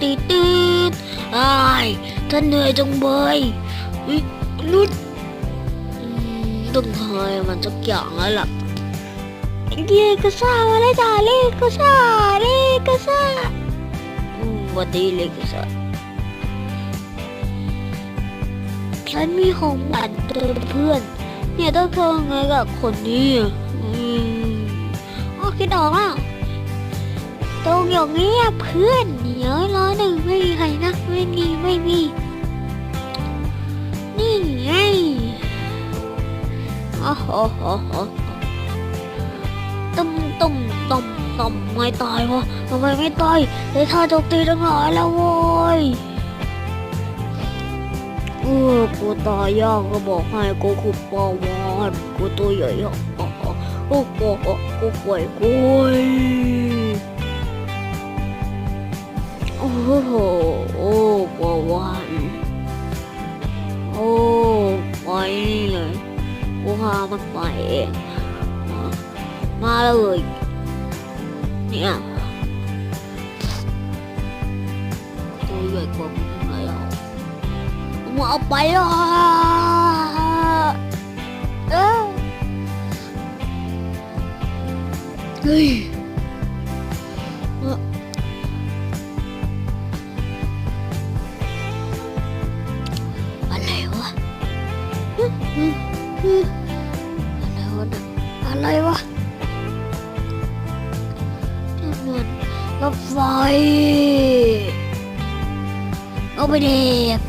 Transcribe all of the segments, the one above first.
ตีตีดอ้ายท่านเหนื่อยจังเบยเฮ้ยนุดต้องทายมันสักอย่างแล้วล่ะเลกาซ่ามาเลยจ้าเลกาซ่าเลกาซ่าอืมหวันดีเลกาซ่าฉันมีของหวานเตือนเพื่อน เนี่ยต้องทำไงกับคนนี้อืมอ๋อคิดออกแล้ว ตรงอย่างนี้อะเพื่อนเดี๋ยวร้อยหนึ่งไม่มีใครนะไม่มีไม่มี นี่ไงโอ้โหโอ้โหตุ้มตุ้มตุ้มตุ้มไม่ตายวะทำไมไม่ตายเลยท่าโจมตีตั้งหลายแล้วโว้ยเออกูตายยากก็บอกให้กูขุบปาวานกูตัวใหญ่อะอ๋อโอ้โหกูป่วยกูย โอ้โหโอ้ปาวานโอ้ไปนี่เลยกูพามันไปเองมาเลยเนี่ยตัวใหญ่กว่ามึงเลยอะมาเอาไปอะเฮ้ย อะไรวะนี่มันรถไฟเอาไปเด็บ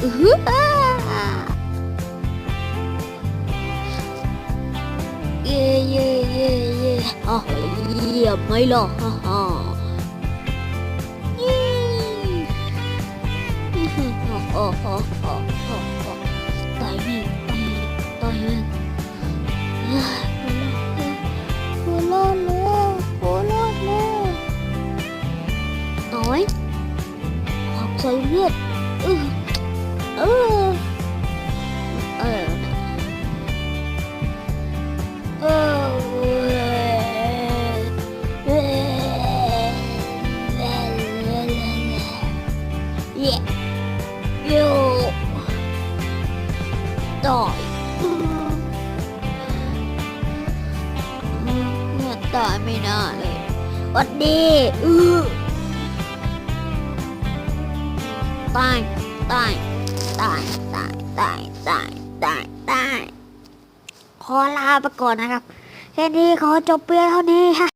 อื้อหืออ่าเย่เย่เย่เย่อะเยี่ยมไหมล่ะฮ่าฮ่ายี่อื้อหื ขอบใจเลือดอื้อเออเออเออเยต่อยเนี่ยตายไม่น่าเลยวัดดีอือ ตายตายตายตายตายตายตายตายขอลาไปก่อนนะครับ แค่นี้ขอจบเพียงเท่านี้ฮะ